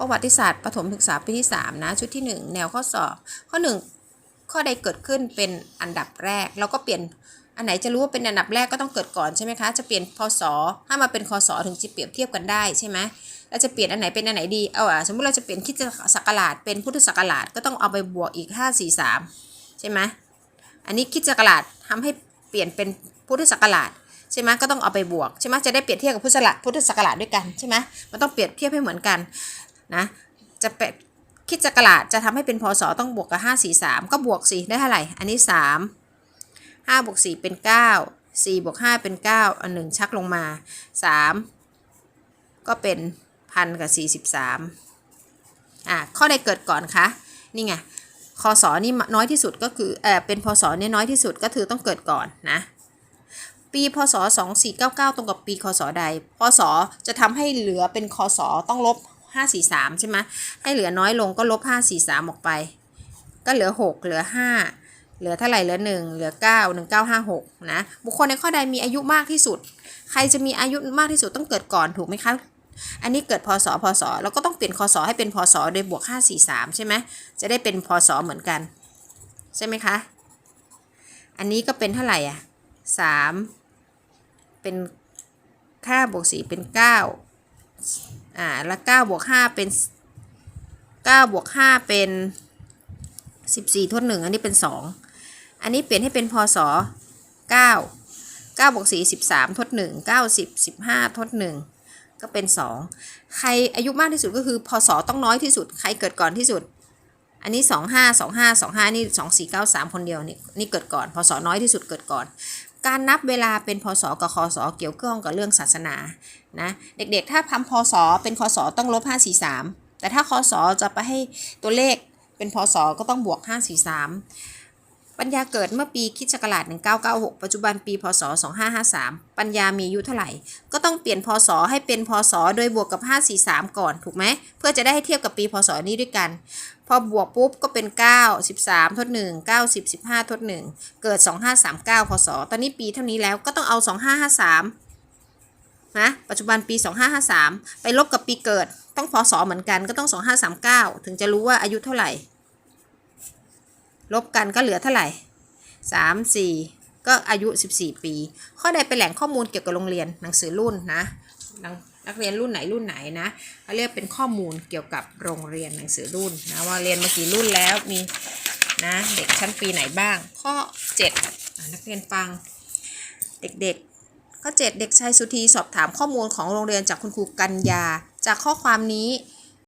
ประวัติศาสตร์ประถมศึกษาปีที่ 3 นะ ชุดที่ 1 แนวข้อสอบ ข้อ 1 ข้อใดเกิดขึ้นเป็นอันดับแรก เราก็เปลี่ยนอันไหนจะรู้ว่าเป็นอันดับแรกก็ต้องเกิดก่อนใช่ไหมคะ จะเปลี่ยนพศให้มาเป็นคศถึงจะเปรียบเทียบกันได้ใช่ไหมแล้วจะเปลี่ยนอันไหนเป็นอันไหนดีเอาอะสมมติเราจะเปลี่ยนคิดศักราชเป็นพุทธศักราชก็ต้องเอาไปบวกอีก 543 ใช่ไหมอันนี้คิดศักราชทำให้เปลี่ยนเป็นพุทธศักราชใช่ไหมก็ต้องเอาไปบวกใช่ไหมจะได้เปรียบเทียบกับพุทธศักราชพุทธศักราชด้วยกันใช่ไหมมันต้องเปรียบเทียบให้เหมือนกัน นะจะเปนคิดศักราชจะทำให้เป็นพศต้องบวกกับห้าสี่สามก็บวกสิได้เท่าไหร่อันนี้สามห้าบวกสี่เป็นเก้าสี่บวกห้าเป็นเก้าอันหนึ่งชักลงมาสามก็เป็นพันกับสี่สิบสามอะข้อใดเกิดก่อนคะนี่ไงคศนี่น้อยที่สุดก็คือเออเป็นพศเนี่ยน้อยที่สุดก็คือต้องเกิดก่อนนะปีพศ 2499 ตรงกับปีคศใด พศจะทำให้เหลือเป็นคศต้องลบ 543 ใช่ไหมให้เหลือน้อยลงก็ลบ 543 ออกไป ก็เหลือ 6 เหลือ 5 เหลือเท่าไหร่เหลือ 1 เหลือ 9 1956 นะ บุคคลในข้อใดมีอายุมากที่สุด ใครจะมีอายุมากที่สุดต้องเกิดก่อนถูกไหมคะอันนี้เกิดพศพศแล้วก็ต้องเปลี่ยนคศให้เป็นพศโดยบวก 543 ใช่ไหมจะได้เป็นพศเหมือนกัน ใช่ไหมคะ อันนี้ก็เป็นเท่าไหร่อะ 3 เป็นห้าบวกสี่เป็นเก้า อ่าแล้วเก้าบวกห้าเป็นเก้าบวกห้าเป็นสิบสี่ทดหนึ่งอันนี้เป็นสองอันนี้เปลี่ยนให้เป็นพศเก้าเก้าบวกสี่สิบสามทดหนึ่งเก้าสิบสิบห้าทดหนึ่งก็เป็นสองใครอายุมากที่สุดก็คือพศต้องน้อยที่สุด ใครเกิดก่อนที่สุด อันนี้สองห้าสองห้าสองห้านี่สองสี่เก้าสามคนเดียวนี่นี่เกิดก่อนพศน้อยที่สุดเกิดก่อน การนับเวลาเป็นพศกับคศเกี่ยวข้องกับเรื่องศาสนานะเด็กๆ ถ้าพัมพศเป็นคศต้องลบ 543 แต่ถ้าคศจะไปให้ตัวเลขเป็นพศก็ต้องบวก 543 ปัญญาเกิดเมื่อปีคิดศักราช1996 ปัจจุบันปีพศ 2553 ปัญญามีอายุเท่าไหร่ ก็ต้องเปลี่ยนพศให้เป็นพศ โดยบวกกับ 543 ก่อนถูกไหม เพื่อจะได้ให้เทียบกับปีพศนี้ด้วยกัน พอบวกปุ๊บก็เป็น 9 13ทด1 9 10 15ทด1 เกิด 2539 พศ ตอนนี้ปีเท่านี้แล้วก็ต้องเอา 2553นะปัจจุบันปี 2553 ไปลบกับปีเกิด ต้องพศเหมือนกันก็ต้อง 2539 ถึงจะรู้ว่าอายุเท่าไหร่ ลบกันก็เหลือเท่าไหร่3 4ก็อายุ 14 ปี ข้อใดเป็นแหล่งข้อมูลเกี่ยวกับโรงเรียนหนังสือรุ่นนะนังนักเรียนรุ่นไหนรุ่นไหนนะเขาเรียกเป็นข้อมูลเกี่ยวกับโรงเรียนหนังสือรุ่นนะว่าเรียนมากี่รุ่นแล้วมีนะเด็กชั้นปีไหนบ้าง ข้อ 7 นักเรียนฟังเด็กๆข้อ7เด็กชายสุธีสอบถามข้อมูลของโรงเรียนจากคุณครูกัญญา จากข้อความนี้